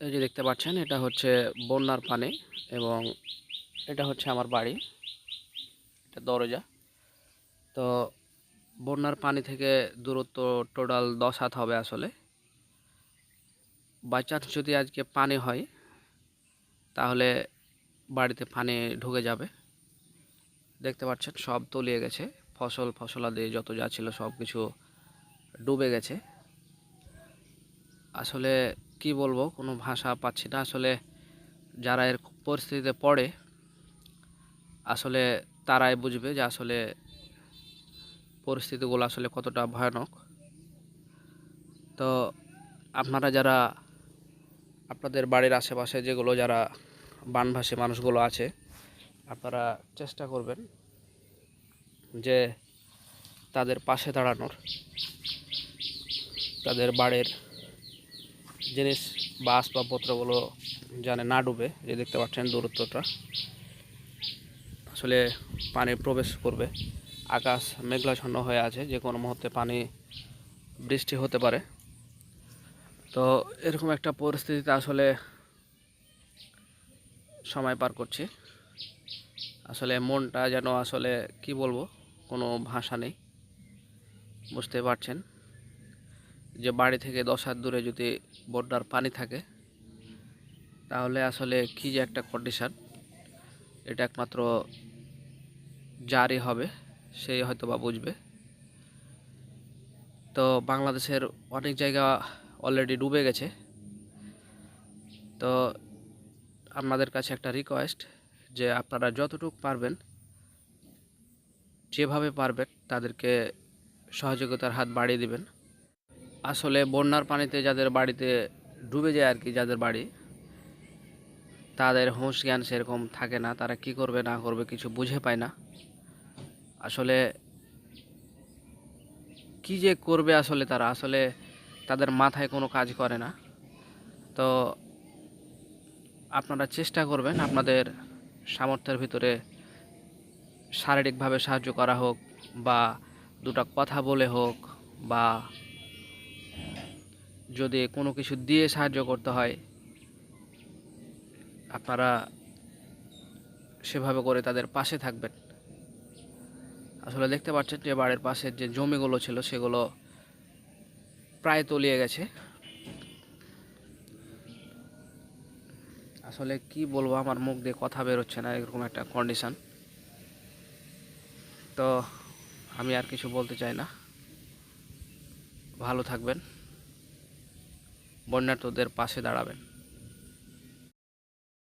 এই যে দেখতে পাচ্ছেন, এটা হচ্ছে বন্যার পানি এবং এটা হচ্ছে আমার বাড়ি। এটা দরজা। তো বন্যার পানি থেকে দূরত্ব টোটাল দশ হাত হবে আসলে। বাই চান্স যদি আজকে পানি হয়, তাহলে বাড়িতে পানি ঢুকে যাবে। দেখতে পাচ্ছেন, সব তলিয়ে গেছে। ফসল ফসলাদি যত যা ছিল সব কিছু ডুবে গেছে। আসলে কি বলব, কোনো ভাষা পাচ্ছি না। আসলে যারা এর পরিস্থিতিতে পড়ে, আসলে তারাই বুঝবে যে আসলে পরিস্থিতিগুলো আসলে কতটা ভয়ানক। তো আপনারা যারা, আপনাদের বাড়ির আশেপাশে যেগুলো যারা বানভাসী মানুষগুলো আছে, আপনারা চেষ্টা করবেন যে তাদের পাশে দাঁড়ানোর, তাদের বাড়ির জিনিস বা আসবাবপত্রগুলো জানে না ডুবে যে দেখতে পাচ্ছেন দূরত্বটা। আসলে পানি প্রবেশ করবে, আকাশ মেঘলাচ্ছন্ন হয়ে আছে, যে কোনো মুহূর্তে পানি বৃষ্টি হতে পারে। তো এরকম একটা পরিস্থিতিতে আসলে সময় পার করছি। আসলে মনটা যেন আসলে কি বলব, কোনো ভাষা নেই। বুঝতে পারছেন। যে বাড়ি থেকে দশ হাত দূরে যদি বন্যার পানি থাকে, তাহলে আসলে কী যে একটা কন্ডিশান এটা একমাত্র জারি হবে, সেই হয়তো বা বুঝবে। তো বাংলাদেশের অনেক জায়গা অলরেডি ডুবে গেছে। তো আপনাদের কাছে একটা রিকোয়েস্ট যে আপনারা যতটুকু পারবেন, যেভাবে পারবেন তাদেরকে সহযোগিতার হাত বাড়িয়ে দিবেন। আসলে বন্যার পানিতে যাদের বাড়িতে ডুবে যায় আর কি, যাদের বাড়ি, তাদের হুঁশ জ্ঞান সেরকম থাকে না। তারা কি করবে, না করবে কিছু বুঝে পায় না। আসলে কি যে করবে আসলে তারা? আসলে তাদের মাথায় কোনো কাজ করে না। তো আপনারা চেষ্টা করবেন আপনাদের সামর্থ্যের ভিতরে শারীরিকভাবে সাহায্য করা হোক বা দুটো কথা বলে হোক বা যদি কোনো কিছু দিয়ে সাহায্য করতে হয়, আপনারা সেভাবে করে তাদের পাশে থাকবেন। আসলে দেখতে পাচ্ছেন যে বাড়ির পাশের যে জমিগুলো ছিল, সেগুলো প্রায় তলিয়ে গেছে। আসলে কি বলব, আমার মুখ দিয়ে কথা বেরোচ্ছে না, এরকম একটা কন্ডিশন তো আমি আর কিছু বলতে চাই না। ভালো থাকবেন। বন্যার্থদের পাশে দাঁড়াবেন।